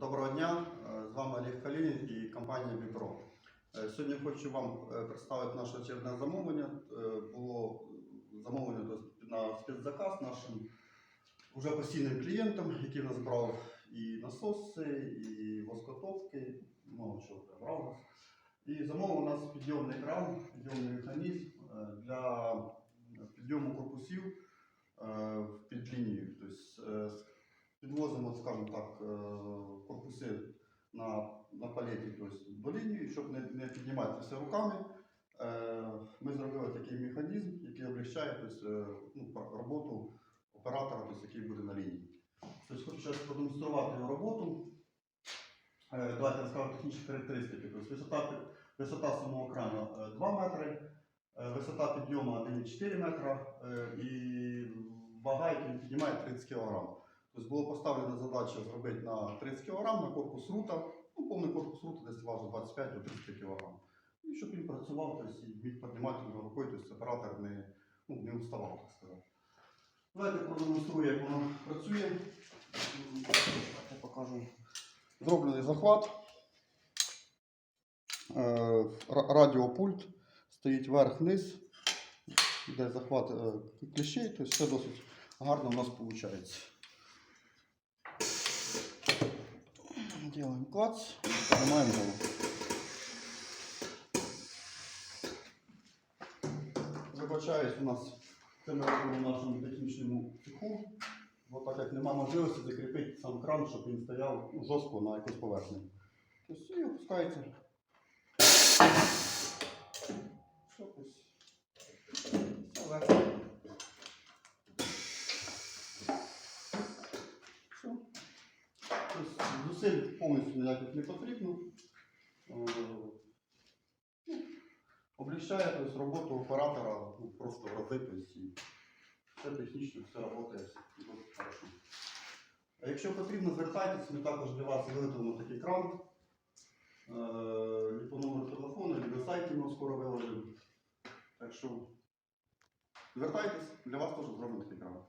Доброго дня, Е, з вами Олег Калінін і компанія Віпро. Е, Сьогодні хочу вам е, представити наше очередне замовлення. Було замовлення на спецзаказ нашим уже постійним клієнтам, який нас брав і насоси, і воскотопки, много чого брав нас. І замовив у нас підйомний кран, підйомний механізм для підйому корпусів підвозимо, скажімо так, е, корпуси на, на палеті тобто, до лінії, щоб не, не піднімати все руками. Е, Ми зробили такий механізм, який облегчає тобто, ну, роботу оператора, тобто, який буде на лінії. Тобто, хочу зараз продемонструвати його роботу. Давайте розкажу технічні характеристики. Тобто, висота, висота самого крану е, 2 метри, висота підйому 1,4 метра і вага, яку він піднімає 30 кг. Тобто було поставлено задача зробити на 30 кг на корпус рута. Ну, повний корпус рута десь важить 25 до 30 кг. І щоб він працював, тобто, і міг піднімати його рукою, тобто оператор не, ну, не уставав, так сказати. Давайте продемонструю, як воно працює. Я покажу. Зроблений захват. Е, Радіопульт стоїть вверх-вниз, де захват е, кліщей, тобто все досить гарно у нас виходить. Делаем клац, поднимаем голову. Вибачаюсь, у нас ми в нашому технічному цеху. Бо так як немає можливості закріпити сам кран, щоб він стояв жорстко на якусь поверхні. Тобто і опускається. Ось. Зусиль повністю ніяких не потрібно. Е, ну, Облегчає тобто, роботу оператора ну, просто в рази, тобто, все технічно, все працює дуже хорошо. А якщо потрібно, звертайтесь, ми також для вас виготовимо такий кран. І по номеру телефону, і на сайті ми скоро виложимо. Так що звертайтесь, для вас теж зробимо такий кран.